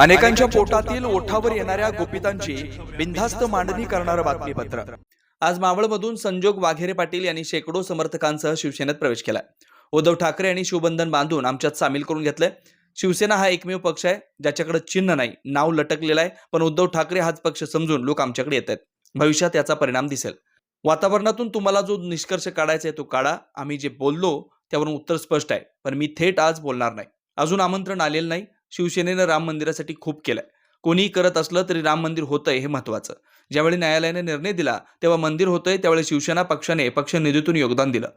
अनेकांच्या पोटातील ओठावर येणाऱ्या गोपितांची बिनधास्त मांडणी करणारं बातमीपत्र. आज मावळमधून संजोग वाघेरे पाटील यांनी शेकडो समर्थकांसह शिवसेनेत प्रवेश केलाय. उद्धव ठाकरे यांनी शिवबंधन बांधून आमच्यात सामील करून घेतलंय. शिवसेना हा एकमेव पक्ष आहे ज्याच्याकडे चिन्ह नाही नाव लटकलेलं आहे पण उद्धव ठाकरे हाच पक्ष समजून लोक आमच्याकडे येत आहेत. भविष्यात याचा परिणाम दिसेल. वातावरणातून तुम्हाला जो निष्कर्ष काढायचा आहे तो काढा. आम्ही जे बोललो त्यावरून उत्तर स्पष्ट आहे पण मी थेट आज बोलणार नाही. अजून आमंत्रण आलेलं नाही. शिवसेनेनं राम मंदिरासाठी खूप केलंय. कोणीही करत असलं तरी राम मंदिर होतंय हे महत्वाचं. ज्यावेळी न्यायालयाने निर्णय दिला तेव्हा मंदिर होतंय त्यावेळी शिवसेना पक्षाने पक्ष निधीतून योगदान दिलं.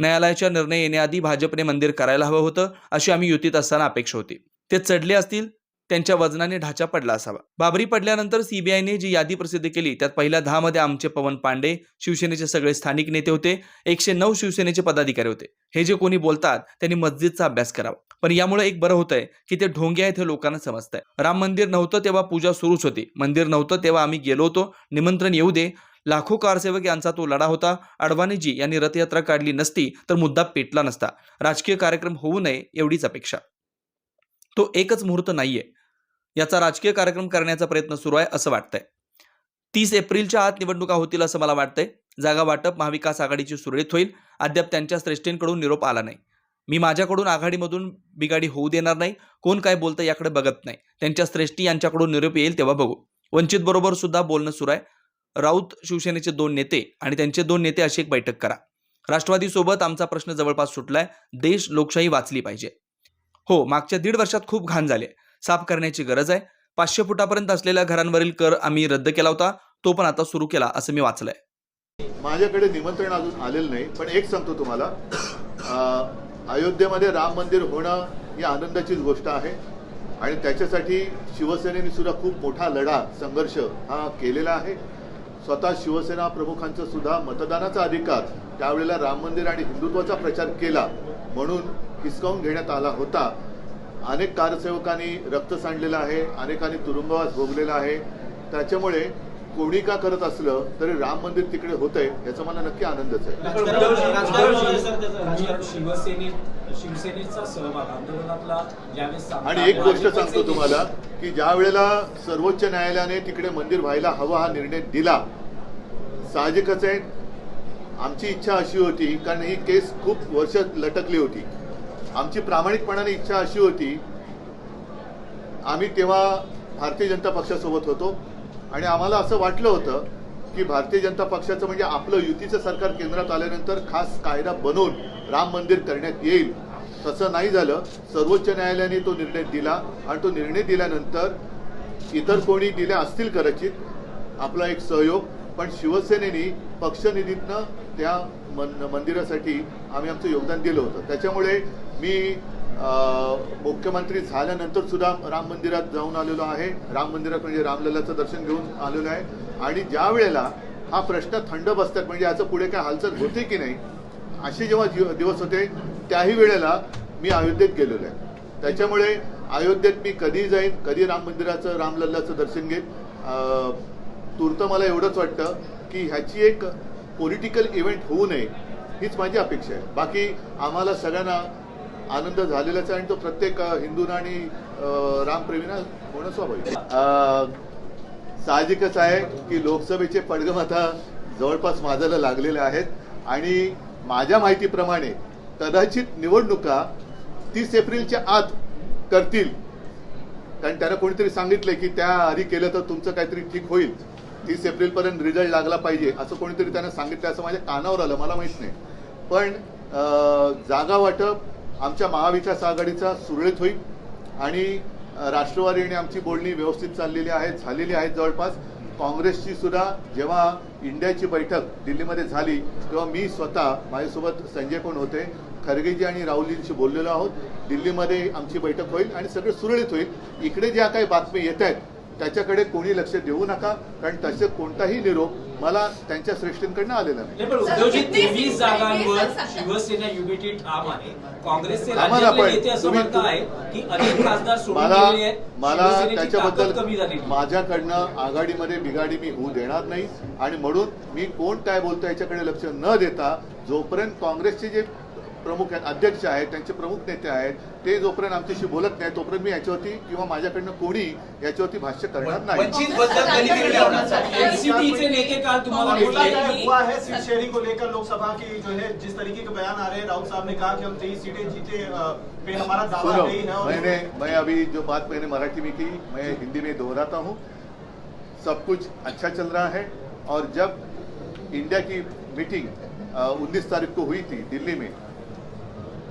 न्यायालयाच्या निर्णय येण्याआधी भाजपने मंदिर करायला हवं होतं अशी आम्ही युतीत असताना अपेक्षा होती. ते चढले असतील त्यांच्या वजनाने ढाचा पडला असावा. बाबरी पडल्यानंतर सीबीआयने जी यादी प्रसिद्ध केली त्यात पहिल्या दहा मध्ये आमचे पवन पांडे शिवसेनेचे सगळे स्थानिक नेते होते. एकशे नऊ शिवसेनेचे पदाधिकारी होते. हे जे कोणी बोलतात त्यांनी मस्जिदचा अभ्यास करावा. पण यामुळे एक बरं होतंय की ते ढोंगे आहेत हे लोकांना समजतंय राम मंदिर नव्हतं तेव्हा पूजा सुरूच होती. मंदिर नव्हतं तेव्हा आम्ही गेलो होतो. निमंत्रण येऊ दे. लाखो कारसेवक यांचा तो लढा होता. अडवाणीजी यांनी रथयात्रा काढली नसती तर मुद्दा पेटला नसता. राजकीय कार्यक्रम होऊ नये एवढीच अपेक्षा. तो एकच मुहूर्त नाहीये. याचा राजकीय कार्यक्रम करण्याचा प्रयत्न सुरू आहे असं वाटतंय. तीस एप्रिलच्या आत निवडणुका होतील असं मला वाटतंय. जागा वाटप महाविकास आघाडीची सुरळीत होईल. अद्याप त्यांच्या श्रेष्ठींकडून निरोप आला नाही. मी माझ्याकडून आघाडीमधून बिगाडी होऊ देणार नाही. कोण काय बोलतं याकडे बघत नाही. त्यांच्या श्रेष्ठी यांच्याकडून निरोप येईल तेव्हा बघू. वंचित बरोबर सुद्धा बोलणं सुरू आहे. राऊत शिवसेनेचे दोन नेते आणि त्यांचे दोन नेते अशी एक बैठक करा. राष्ट्रवादी सोबत आमचा प्रश्न जवळपास सुटलाय. देश लोकशाही वाचली पाहिजे. हो मागच्या दीड वर्षात खूप घाण झाले. साफ करण्याची गरज आहे. पाचशे फुटापर्यंत असलेल्या घरांवरील कर आम्ही रद्द केला होता. तो पण आता सुरू केला असं मी वाचलंय. माझ्याकडे निमंत्रण अजून आलेलं नाही पण एक सांगतो तुम्हाला. अयोध्येमध्ये राम मंदिर होणं ही आनंदाचीच गोष्ट आहे. आणि त्याच्यासाठी शिवसेनेने सुद्धा खूप मोठा लढा संघर्ष हा केलेला आहे. स्वतः शिवसेना प्रमुखांचा सुद्धा मतदानाचा अधिकार त्यावेळेला राम मंदिर आणि हिंदुत्वाचा प्रचार केला. म्हणून हिसकावून घेण्यात आला होता. अनेक कारसेवकांनी रक्त सांडलेलं आहे अनेकांनी तुरुंगवास भोगलेला आहे. त्याच्यामुळे कोणी का करत असलं तरी राम मंदिर तिकडे होतंय याचा मला नक्की आनंदच आहे. आणि एक गोष्ट सांगतो तुम्हाला की ज्या वेळेला सर्वोच्च न्यायालयाने तिकडे मंदिर व्हायला हवा हा निर्णय दिला साहजिकच आहे. आमची इच्छा अशी होती कारण ही केस खूप वर्ष लटकली होती. आमची प्रामाणिकपणाने इच्छा अशी होती आम्ही तेव्हा भारतीय जनता पक्षासोबत होतो आणि आम्हाला असं वाटलं होतं की भारतीय जनता पक्षाचं म्हणजे आपलं युतीचं सरकार केंद्रात आल्यानंतर खास कायदा बनवून राम मंदिर करण्यात येईल. तसं नाही झालं. सर्वोच्च न्यायालयाने तो निर्णय दिला आणि तो निर्णय दिल्यानंतर इतर कोणी दिल्या असतील कदाचित आपला एक सहयोग पण शिवसेनेने पक्षनिधीतनं त्या मन मंदिरासाठी आम्ही आमचं योगदान दिलं होतं. त्याच्यामुळे मी मुख्यमंत्री झाल्यानंतर सुद्धा राम मंदिरात जाऊन आलेलो आहे. राम मंदिरात म्हणजे रामलल्लाचं दर्शन घेऊन आलेलो आहे. आणि ज्या वेळेला हा प्रश्न थंड बसतात म्हणजे याचं पुढे काय हालचाल होते की नाही असे जेव्हा जीव- दिवस होते त्याही वेळेला मी अयोध्येत गेलेलो आहे. त्याच्यामुळे अयोध्येत मी कधी जाईन कधी राम मंदिराचं रामलल्लाचं दर्शन घेईन अं, तूर्त मला एवढंच वाटतं की ह्याची एक पॉलिटिकल इव्हेंट होऊ नये हीच माझी अपेक्षा आहे. बाकी आम्हाला सगळ्यांना आनंद झालेलाच आहे आणि तो प्रत्येक अं, हिंदूंना आणि अं, रामप्रेमींना होणं स्वाभाविक साहजिकच आहे की लोकसभेचे पडगम आता जवळपास माझ्याला लागलेले आहेत आणि माझ्या माहितीप्रमाणे कदाचित निवडणुका तीस एप्रिलच्या आत करतील. कारण त्यानं कोणीतरी सांगितलंय की त्या आधी केलं तर तुमचं काहीतरी ठीक होईल. तीस एप्रिलपर्यंत रिझल्ट लागला पाहिजे असं कोणीतरी त्यांना सांगितलं असं माझ्या कानावर आलं मला माहीत नाही. पण जागा वाटप आमच्या महाविकास आघाडीचा सुरळीत होईल आणि राष्ट्रवादी आणि आमची बोलणी व्यवस्थित चाललेली आहे झालेली आहेत जवळपास. काँग्रेसची सुद्धा जेव्हा इंडियाची बैठक दिल्लीमध्ये झाली तेव्हा मी स्वतः माझ्यासोबत संजय पण होते खरगेजी आणि राहुलजींशी बोललेलो आहोत. दिल्लीमध्ये आमची बैठक होईल आणि सगळं सुरळीत होईल. इकडे ज्या काही बातमी येत आहेत त्याच्याकडे कोणी लक्ष देऊ नका कारण तसे कोणताही निरोप मला त्यांच्या श्रेष्ठींकडनं आलेला नाही. मला त्याच्याबद्दल. माझ्याकडनं आघाडीमध्ये बिघाडी मी होऊ देणार नाही. आणि म्हणून मी कोण काय बोलतो याच्याकडे लक्ष न देता जोपर्यंत काँग्रेसचे जे प्रमुख अध्यक्ष आहेत त्यांचे प्रमुख नेते आहेत ते जोपर्यंत आमच्याशी बोलत नाही तोपर्यंत मी याच्यावरती किंवा माझ्याकडनं कोणी याच्यावरती भाष्य करणार नाही. की हुआ है को लेकर लोकसभा की जो है जिस तरीके के बयान आ रहे हैं राउत साहब ने कहा कि हम तेईस सीटें जीते पे हमारा दावा नहीं है मैंने मैं अभी जो बात मैंने मराठी में की मैं हिंदी में दोहराता हूँ। सब कुछ अच्छा चल रहा है और जब इंडिया की मीटिंग उन्नीस तारीख को हुई थी दिल्ली में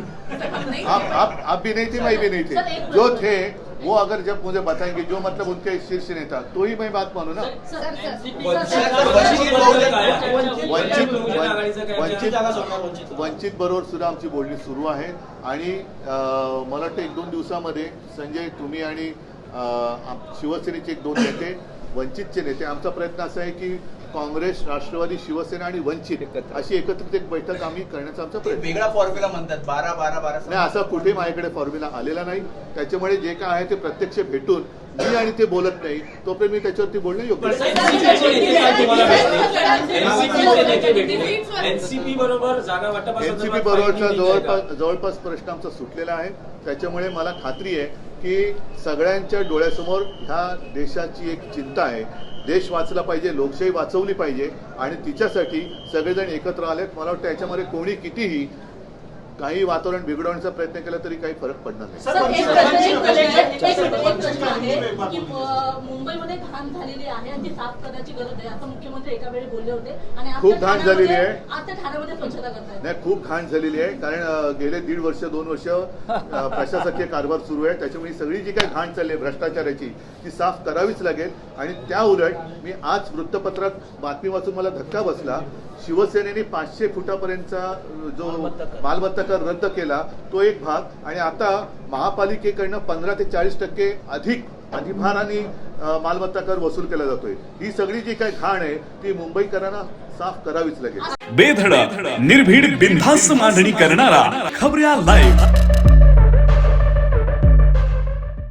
आप। आप आप भी नहीं थे मैं भी नहीं थे जो। थे वो अगर जब मुझे बताएंगे जो मतलब उनके शीर्ष नेता तो ही मैं बात मानू ना sir, sir, Vanchit sir, Vanchit? Vanchit बरोबर सुद्धा आमची बोलणी सुरू आहे आणि मला वाटतं एक दोन दिवसामध्ये संजय तुम्ही आणि शिवसेनेचे एक दोन नेते वंचितचे नेते. आमचा प्रयत्न असा आहे की काँग्रेस राष्ट्रवादी शिवसेना आणि वंचित अशी एकत्रित एक बैठक आम्ही करण्याचा आमचा ते प्रयत्न. वेगळा फॉर्म्युला म्हणतात बारा बारा बारा नाही असा कुठे माझ्याकडे फॉर्म्युला आलेला नाही. त्याच्यामुळे जे काय आहे ते प्रत्यक्ष भेटून मी आणि ते बोलत नाही. तोपर्यंत मी त्याच्यावरती बोलणं योग्य एनसीपी बरोबरचा? जवळपास जवळपास प्रश्न आमचा सुटलेला आहे. त्याच्यामुळे मला खात्री आहे की सगळ्यांच्या डोळ्यासमोर ह्या देशाची एक चिंता आहे. देश वाचला पाहिजे लोकशाही वाचवली पाहिजे आणि तिच्यासाठी सगळेजण एकत्र आलेत. मला वाटतं याच्यामध्ये कोणी कितीही काही वातावरण बिघडवण्याचा प्रयत्न केला तरी काही फरक पडणार नाही. मुंबईमध्ये घाण झालेली आहे आणि ती साफ करण्याची गरज आहे. असं मुख्यमंत्री एका वेळी बोलले होते. आणि आता खूप घाण झालेली आहे. आता ठाण्यामध्ये स्वच्छता नाही खूप घाण झालेली आहे. कारण गेले दीड वर्ष दोन वर्ष प्रशासकीय कारभार सुरू आहे. त्याच्यामुळे ही सगळी जी काही घाण चालली आहे भ्रष्टाचाराची ती साफ करावीच लागेल. आणि त्या उलट मी आज वृत्तपत्रात बातमी वाचून मला धक्का बसला. शिवसेनेने पाचशे फुटापर्यंतचा जो मालमत्ता कर रद्द केला तो एक भाग. आणि आता महापालिकेकडनं पंधरा ते चाळीस टक्के अधिक अधिभाराने मालमत्ता कर वसूल केला जातोय. ही सगळी जी काही घाण आहे ती मुंबईकरांना साफ करावीच लागेल. बेधडक निर्भीड बिनधास्त मांडणी करणारा खबऱ्या लाईव्ह